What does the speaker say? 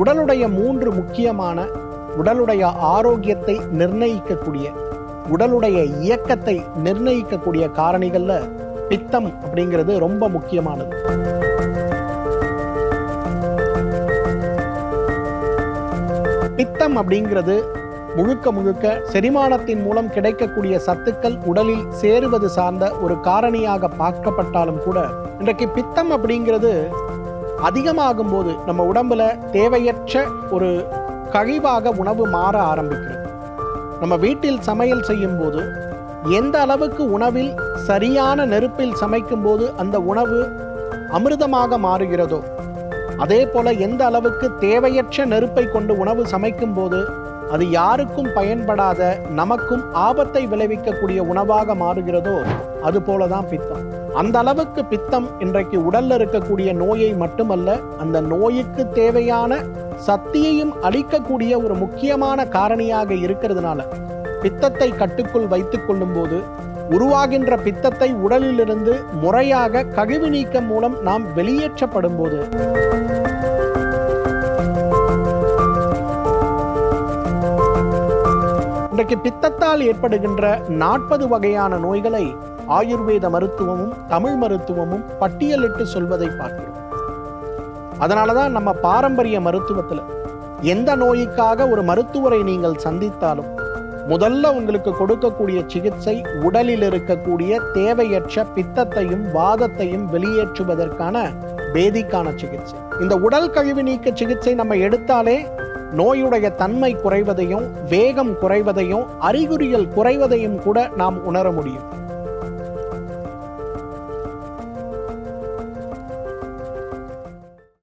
உடலுடைய மூன்று முக்கியமான உடலுடைய ஆரோக்கியத்தை நிர்ணயிக்கக்கூடிய உடலுடைய இயக்கத்தை நிர்ணயிக்கக்கூடிய காரணிகள்ல பித்தம் அப்படிங்கிறது ரொம்ப முக்கியமானது. பித்தம் அப்படிங்கிறது முழுக்க முழுக்க செரிமானத்தின் மூலம் கிடைக்கக்கூடிய சத்துக்கள் உடலில் சேருவது சார்ந்த ஒரு காரணியாக பார்க்கப்பட்டாலும் கூட இன்றைக்கு பித்தம் அப்படிங்கிறது அதிகமாகும் போது நம்ம உடம்புல தேவையற்ற ஒரு கழிவாக உணவு மாற ஆரம்பிக்கிறது. நம்ம வீட்டில் சமையல் செய்யும் போது எந்த அளவுக்கு உணவில் சரியான நெருப்பில் சமைக்கும் போது அந்த உணவு அமிர்தமாக மாறுகிறதோ அதே போல எந்த அளவுக்கு தேவையற்ற நெருப்பை கொண்டு உணவு சமைக்கும் போது அது யாருக்கும் பயன்படாத நமக்கும் ஆபத்தை விளைவிக்கக்கூடிய உணவாக மாறுகிறதோ அது போலதான் பித்தம். அந்த அளவுக்கு பித்தம் இன்றைக்கு உடல்ல இருக்கக்கூடிய நோயை மட்டுமல்ல அந்த நோய்க்கு தேவையான சக்தியையும் அளிக்கக்கூடிய ஒரு முக்கியமான காரணியாக இருக்கிறதுனால பித்தத்தை கட்டுக்குள் வைத்துக் கொள்ளும் போது உருவாகின்ற பித்தத்தை உடலிலிருந்து முறையாக கழிவு நீக்கம் மூலம் நாம் வெளியேற்றப்படும் போது இன்றைக்கு பித்தத்தால் ஏற்படுகின்ற நாற்பது வகையான நோய்களை ஆயுர்வேத மருத்துவமும் தமிழ் மருத்துவமும் பட்டியலிட்டு சொல்வதை பார்க்கிறோம். அதனாலதான் நம்ம பாரம்பரிய மருத்துவத்துல எந்த நோய்க்காக ஒரு மருத்துவரை நீங்கள் சந்தித்தாலும் முதல்ல உங்களுக்கு கொடுக்கக்கூடிய சிகிச்சை உடலில் இருக்கக்கூடிய தேவையற்ற பித்தத்தையும் வாதத்தையும் வெளியேற்றுவதற்கான வேதிக்கான சிகிச்சை. இந்த உடல் கழிவு நீக்க சிகிச்சை நம்ம எடுத்தாலே நோயுடைய தன்மை குறைவதையும் வேகம் குறைவதையும் அறிகுறிகள் குறைவதையும் கூட நாம் உணர முடியும்.